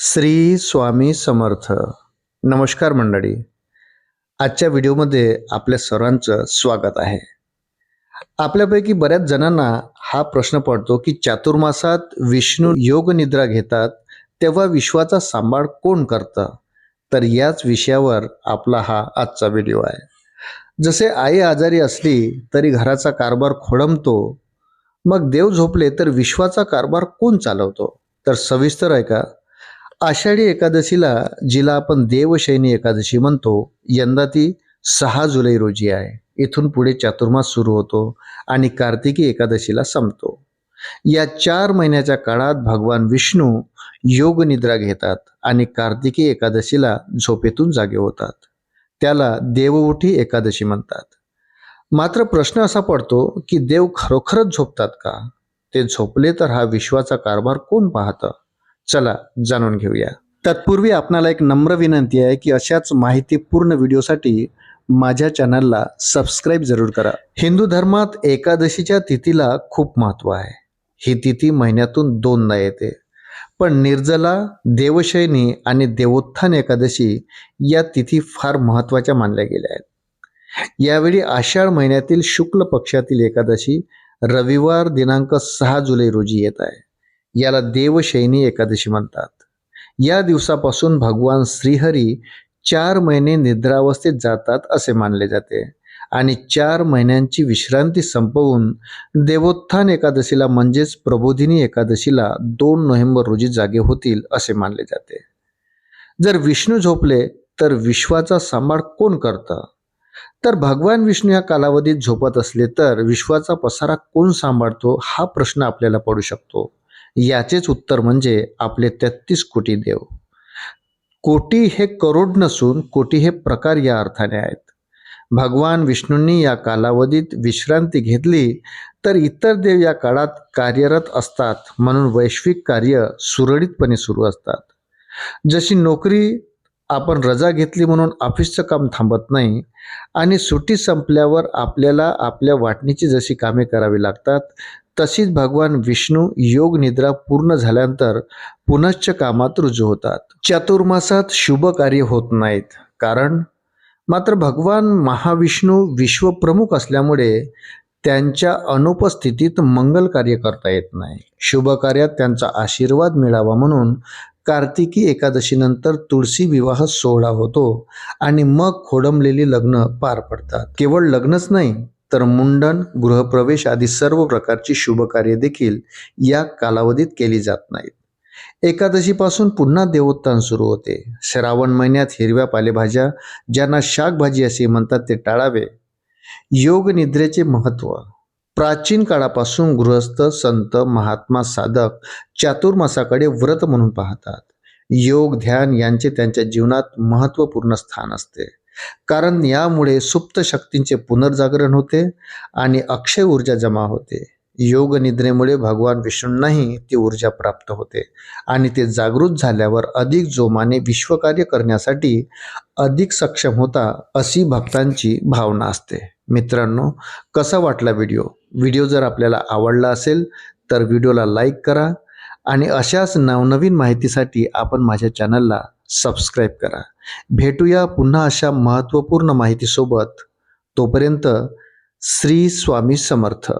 श्री स्वामी समर्थ. नमस्कार मंडळी. आजच्या व्हिडिओमध्ये आपल्या सर्वांचं स्वागत आहे. आपल्यापैकी बऱ्याच जणांना हा प्रश्न पडतो की चातुर्मासात विष्णू योग निद्रा घेतात तेव्हा विश्वाचा सांभाळ कोण करतं? तर याच विषयावर आपला हा आजचा व्हिडिओ आहे. जसे आई आजारी असली तरी घराचा कारभार खोळंबतो मग देव झोपले तर विश्वाचा कारभार कोण चालवतो? तर सविस्तर आहे का आषाढी एकादशीला जिला आपण देवशैनी एकादशी म्हणतो यंदा ती सहा जुलै रोजी आहे. इथून पुढे चातुर्मास सुरू होतो आणि कार्तिकी एकादशीला संपतो. या चार महिन्याच्या काळात भगवान विष्णू योग निद्रा घेतात आणि कार्तिकी एकादशीला झोपेतून जागे होतात. त्याला देवउठी एकादशी म्हणतात. मात्र प्रश्न असा पडतो की देव खरोखरच झोपतात का? ते झोपले तर हा विश्वाचा कारभार कोण पाहतं? चला जाणून घेऊया. तत्पूर्वी आपणाला एक नम्र विनंती आहे की अशाच माहितीपूर्ण व्हिडिओसाठी माझ्या चॅनलला सबस्क्राईब जरूर करा. हिंदू धर्मात एकादशीच्या तिथीला खूप महत्त्व आहे. ही तिथी महिन्यातून दोनदा येते. पण निर्जला देवशयनी आणि देवोत्थान एकादशी या तिथी फार महत्त्वाच्या मानल्या गेल्या आहेत. यावेळी आषाढ महिन्यातील शुक्ल पक्षातील एकादशी रविवार दिनांक सहा जुलै रोजी येत आहे. याला देवशैनी एकादशी म्हणतात. या दिवसापासून भगवान श्रीहरी चार महिने निद्रावस्थेत जातात असे मानले जाते. आणि चार महिन्यांची विश्रांती संपवून देवोत्थान एकादशीला म्हणजेच प्रबोधिनी एकादशीला दोन नोव्हेंबर रोजी जागे होतील असे मानले जाते. जर विष्णू झोपले तर विश्वाचा सांभाळ कोण करतं? तर भगवान विष्णू या कालावधीत झोपत असले तर विश्वाचा पसारा कोण सांभाळतो हा प्रश्न आपल्याला पडू शकतो. याचेच उत्तर म्हणजे आपले तेहतीस कोटी देव. कोटी हे करोड नसून कोटी हे प्रकार या अर्थाने आहेत. भगवान विष्णूंनी या कालावधीत विश्रांती घेतली तर इतर देव या काळात कार्यरत असतात म्हणून वैश्विक कार्य सुरळीतपणे सुरू असतात. जशी नोकरी आपण रजा घेतली म्हणून ऑफिसचं काम थांबत नाही आणि सुट्टी संपल्यावर आपल्याला आपल्या वाटणीची जशी कामे करावी लागतात तशीच भगवान विष्णू योग निद्रा पूर्ण झाल्यानंतर पुनश्च कामात रुजू होतात. चातुर्मासात शुभ कार्य होत नाहीत. कारण मात्र भगवान महाविष्णू विश्वप्रमुख असल्यामुळे त्यांच्या अनुपस्थितीत मंगल कार्य करता येत नाही. शुभ कार्यात त्यांचा आशीर्वाद मिळावा म्हणून कार्तिकी एकादशीनंतर तुळशी विवाह सोहळा होतो आणि मग खोडंबलेली लग्न पार पडतात. केवळ लग्नच नाही तर मुंडन गृहप्रवेश आदी सर्व प्रकारची शुभकार्य देखील या कालावधीत केली जात नाहीत. एकादशीपासून पुन्हा देवोत्थान सुरू होते. श्रावण महिन्यात हिरव्या पालेभाज्या ज्यांना शाकभाजी असे म्हणतात ते टाळावे. योग निद्रेचे महत्त्व प्राचीन काळापासून गृहस्थ संत महात्मा साधक चातुर्मासाकडे व्रत म्हणून पाहतात. योग ध्यान यांचे त्यांच्या जीवनात महत्त्वपूर्ण स्थान असते. कारण यामुळे सुप्त शक्तींचे पुनर्जागरण होते आणि अक्षय ऊर्जा जमा होते. योग निद्रेमुळे भगवान विष्णूंनाही ती ऊर्जा प्राप्त होते आणि ते जागृत झाल्यावर अधिक जोमाने विश्वकार्य करण्यासाठी अधिक सक्षम होता अशी भक्तांची भावना असते. मित्रांनो कसा वाटला व्हिडिओ? व्हिडिओ जर आपल्याला आवडला असेल तर व्हिडिओला लाईक करा आणि अशाच नवनवीन माहितीसाठी आपण माझ्या चॅनलला सबस्क्राईब करा. भेटूया पुन्हा अशा महत्त्वपूर्ण माहितीसोबत. तोपर्यंत श्री स्वामी समर्थ.